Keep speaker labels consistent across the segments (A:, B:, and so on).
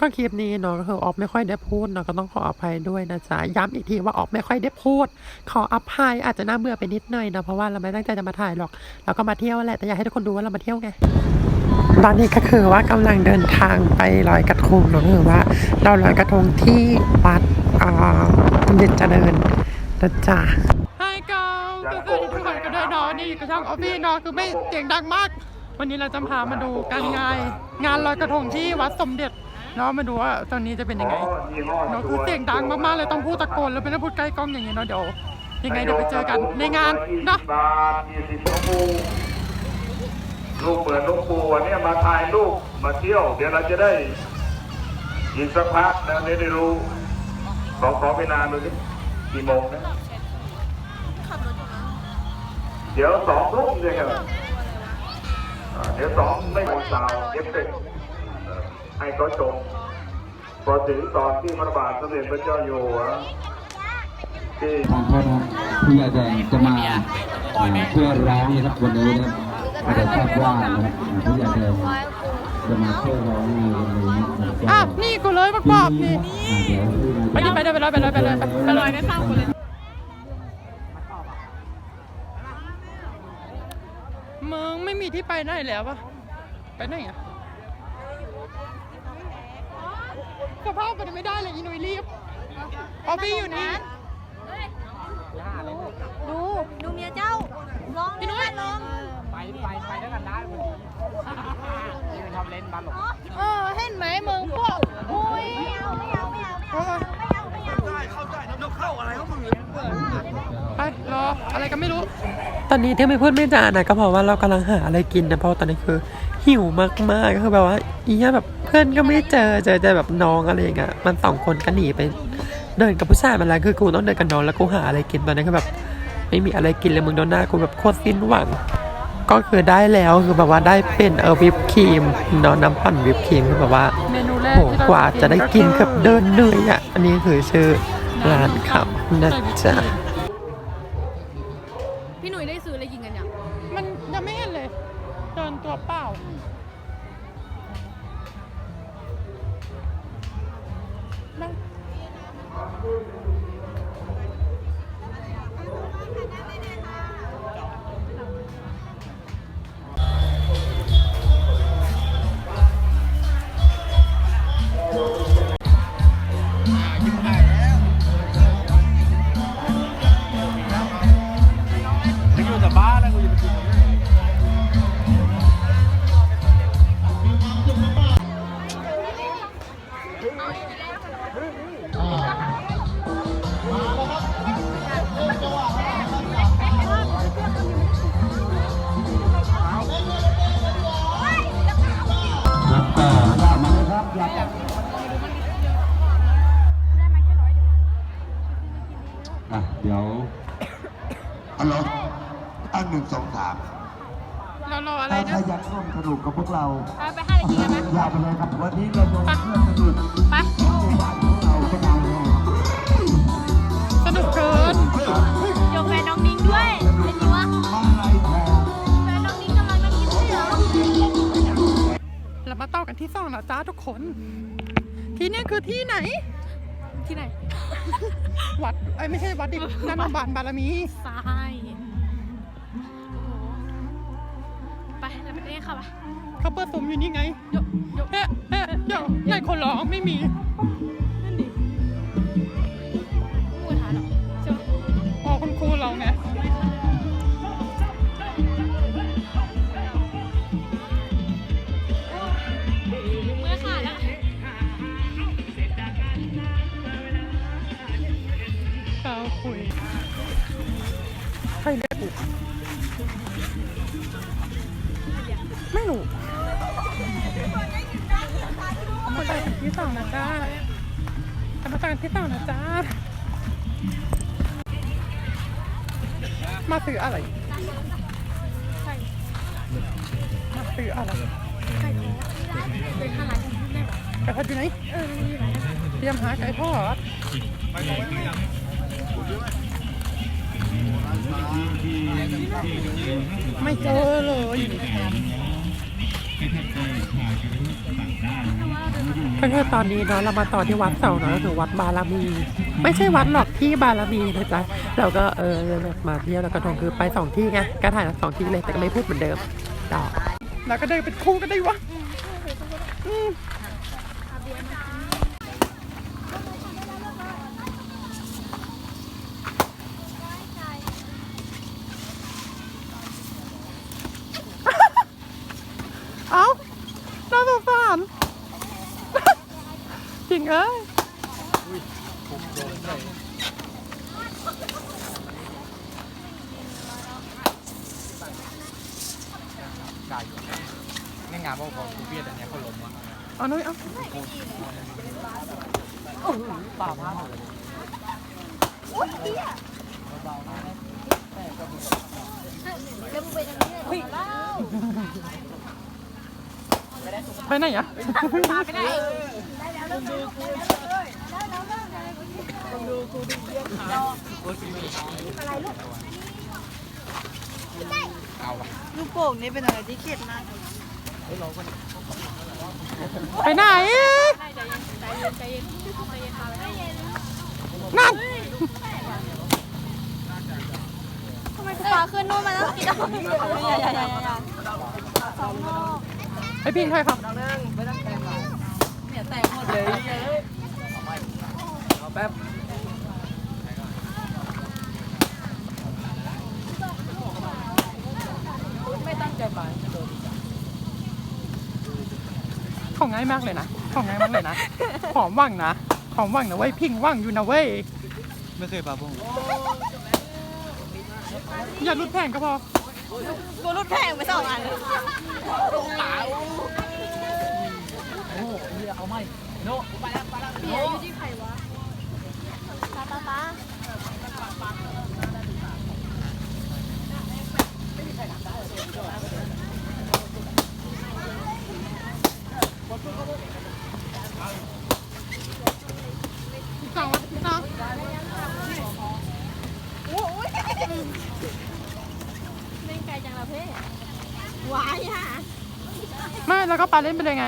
A: ก็คลิปนี้เนาะก็คือออฟไม่ค่อยได้พูดเนาะก็ต้องขออภัยด้วยนะจ๊ะย้ำอีกทีว่าออฟไม่ค่อยได้พูด ขออภัยอาจจะน่าเบื่อไปนิดหน่อยนะเพราะว่าเราไม่ตั้งใจจะมาถ่ายหรอกเราก็มาเที่ยวแหละแต่อยากให้ทุกคนดูว่าเรามาเที่ยวไงตอนนี้ก็คือว่ากำลังเดินทางไปลอยกระทงเนาะคือว่า เราลอยกระทงที่วัดอ่าเด็ดเจริญนะจ๊ะ Hi girl ก็คือทุกคนก็ได้นอนนี่กระช่างออฟฟี่นอนคือไม่เสียงดังมาก วันนี้เราจะพามาดูการงานงานลอยกระทงที่วัดสมเด็จ เนาะมาดูว่าตอนนี้จะเป็นยังไงเนาะคือเสียงดังมากๆเลยต้องพูดตะโกนแล้วไม่ได้พูดใกล้กล้องอย่างนี้เนาะเดี๋ยวยังไงเดี๋ยวไปเจอกันในงานเนาะ
B: บาทยี่สิบหลวงปู่ลูกเหมือนหลูกปู่วันนี้มาถ่ายรูปมาเที่ยว เดี๋ยวเราจะได้อีกสักพักแล้วได้รู้ขอขอเวลาดูสิกี่โมงนะเดี๋ยวสองทุ่มเลยครับอ่าเดี๋ยวสองไม่หมดสาวเอฟเฟกต์เอ่อ ให้เขาชมพอถึงตอนที่พระบาทสมเด็จพระเจ้าอยู่หัวที่
C: ทางโทษนะพี่ยาแดงจะมาเอ่อช่วยร้องนะครับวันนี้นะอาจจะทราบว่านะครับพี่ยาแดงจะมาช่วยร้องในวันนี้นะก็
A: อะนี่กูเลยมากบอกนี่
C: อ่าเดี๋ยวพี่ยา
A: ไปดิไปเลยไปเลยไปเลยไปเลยไปเลยได้สร้างกูเลยมึงไม่มีที่ไปไหนแล้วปะไปไหนอะ สภาพมันไม่ได้เลยอีนุยรีบออฟฟี่อยู่นี่
D: ดูดูเมียเจ้าร้อง
A: พี่นุ้ย
D: ร้อง
E: ไปไปไปด้วยกันได้วันนี้นี่เป็นทำเล่นบ้านหลง
D: เออเห็นไหมมึงพวกโอ้ยไม่เอาไม่เอาไม่เอาไม่เอาไม่เอาไม่เอา
A: ไปรออะไรก็ไม่รู้ ตอนนี้ที่ไม่พูดไม่จานะก็เพราะว่าเรากำลังหาอะไรกินนะเพราะตอนนี้คือหิวมากๆก็คือแบบว่าอีเนี้ยแบบ เพื่อนก็ไม่เจอเจอแต่แบบน้องอะไรอย่างเงี้ยมันสองคนก็หนีไป เดินกับผู้ชายมาแล้วคือกูต้องเดินกับน้องแล้วกูหาอะไรกินตอนนี้คือแบบ ไม่มีอะไรกินเลยมึงโดนหน้ากูแบบโคตรสิ้นหวัง ก็คือได้แล้วคือแบบว่าได้เป็นเออวิปครีมเนาะน้ำปั่นวิปครีมคือแบบว่า
D: เมนูแร
A: โหกว่าจะได้กินกับเดินเหนื่อยอะอันนี้คือชื่อร้านคำนะจ๊ะ
D: พี่หนุ่ยได้ซื้ออะไรกินกันยัง
A: มันยังไม่เห็นเลยเดินตัวเปล่า
C: Thank you.
F: ฮัลโหลอันหนึ่งสองสาม
A: เรารออะไร
F: ถ้า
A: นะ
F: ใครอยากร่วมสนุกกับพวกเรา
D: ไปให้อะไรกินกันไหม
F: อยากไปเลยครับ วันนี้เราลงเพื่อสนุก
D: ไป
F: เราก็เอาเลย
A: สนุกเกิน
D: ยกแฟนน้องนิ้งด้วยเป็นยังวะ
F: อะไรแทน
D: แฟนน้องนิ้งกำลังนั่งกินเสือ
A: เรามาต่อกันที่สองนะจ้าทุกคน ที่นี่คือที่ไหน
D: ที่ไหน
A: วัดไอ้ยไม่ใช่วัดดินันโรงพยาบาลบารมี
D: ทรายไปเราไปเต้นค่ะปะ
A: เขาเปิดซุ้มอยู่นี่ไง
D: ยกยก
A: เอ๊ะเอ๊ะเดี๋ยวไหนคนร้องไม่มี ใครเรียกกูไม่รู้มาต่อกันที่สองนะจ้ามาต่อกันที่สองนะจ้ามาซื้ออะไรมาซื้ออะไร
D: ไก่ทอดเป็นข้างร้านที่ได้ปะ
A: ไก่ทอดอยู่ไหน
D: เออ
A: เตรียมหาไก่ทอด ไม่เจอเลยก็คือตอนนี้เนาะเรามาต่อที่วัดเสาเนาะก็คือวัดบารมี ไม่ใช่วัดหรอกที่บารมีนะจ๊ะเราก็เออมาเที่ยวแล้วกระทงคือไปสองที่ไงก็ถ่ายสองที่เลยแต่ก็ไม่พูดเหมือนเดิมต่อแล้วก็เดินเป็นคู่กันได้วะอืมเอ้าน่าสงสาร จริงเอ้ย
E: ได้อยู่ในงานพวกของกูเบียดอันเนี้ยเขาล้มอะ
A: เอาหน่อยเอา
E: ป่าพลาด
A: ไปไหนอะ
E: เอาวะ
D: ลูกโป่งนี่เป็นอะไรที่เข็ดมาก
A: ไปไหนนั่น
D: ทำไมคุณปาขึ้นนู่นมาแล้วกินอย่าอย่าอย่าอย่า
A: ไอพิงใค รครับ
E: เอาแป๊บ
A: ของง่ายมากเลยนะ ของง่ายมากเลยนะ หอมว่างนะ หอมว่างนะเว้ย พิงว่างอยู่นะเว้ย
E: ไม่เคยปลาพง
A: อย่ารุดแพงก็พอ
D: กูรุดแพงไปสองอัน
E: โอ้โห เอาไหมโนไปแล้วไปแล้วโน่
D: ป้าป้าป้า
A: สองสอง
D: เล่นไกลจังละเพ่หวายอะ
A: ไม่แล้วก็ปลาเล่นไปเลยไง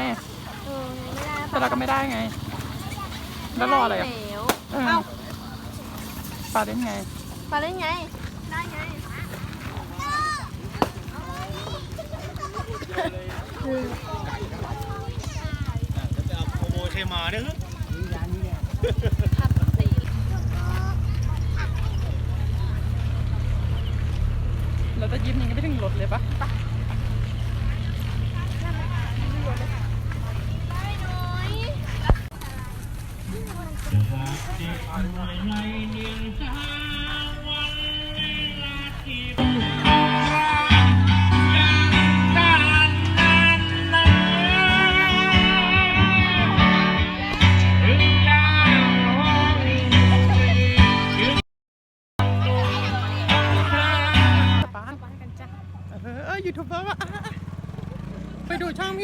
D: เออ
A: แต่เราก็ไม่ได้ไง แล้วรออะไรอะ
D: เหลว
A: เออปลาเล่นไง
D: ปลาเล่นไง ได้ไง
E: โมเคมาเด้อ
A: เรา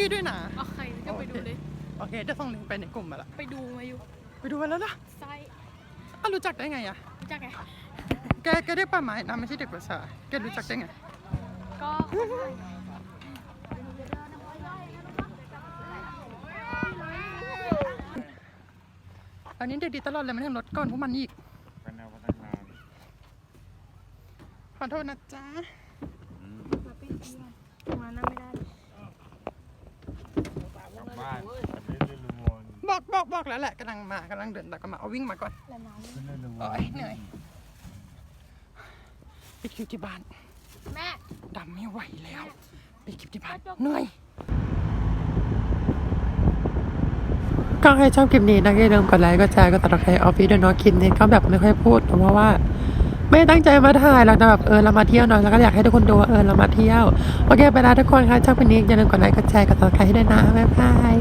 A: พี่ด้วยนะ
G: โอเคก็ไปดูเลย
A: โอเคจะส่งลิงก์ไปในกลุ่มมาละ
G: ไปดูมาอยู่
A: ไปดูมาแล้วล่ะ
G: ไซ
A: อะรู้จักได้ไงอะ
G: รู้จักไง
A: แกแกเรียกป้าไม้นะไม่ใช่เด็กภาษาแกรู้จักได้ไง
G: ก็
A: อันนี้เด็กดีตลอดเลยไม่ทำรถก่อนพวกมันอีก
B: เป็นแนวพัฒนา
A: ขอโทษนะจ๊ะ
D: มานั่งไม่ได้
B: บ้านไม่ได้ลืมวน
A: บอกบอกบอกแล้วแหละกำลังมากำลังเดินแต่ก็มาเอาวิ่งมาก่อน
B: ไม่ได้ลืมว
A: โอ้
B: น
A: ยเหนื่อยไปคลิปที่บ้าน
G: แม่
A: ดำไม่ไหวแล้วไปคลิปที่บ้านเหนื่อยก็ใครชอบคลิปนี้นะอย่าลืมกดไลค์กดแชร์กดติดตามใครออฟฟิศด้วยเนาะคลิปนี้ก็แบบไม่ค่อยพูดเพราะว่าไม่ตั้งใจมาถ่ายเราแต่แบบเออเรามาเที่ยวเนาะแล้วก็อยากให้ทุกคนดูว่าเออเรามาเที่ยว โอเคไปแล้วทุกคนค่ะชอบคลิปนี้อย่าลืมกดไลค์กดแชร์กดติดตามใครให้ด้วยนะบ๊ายบาย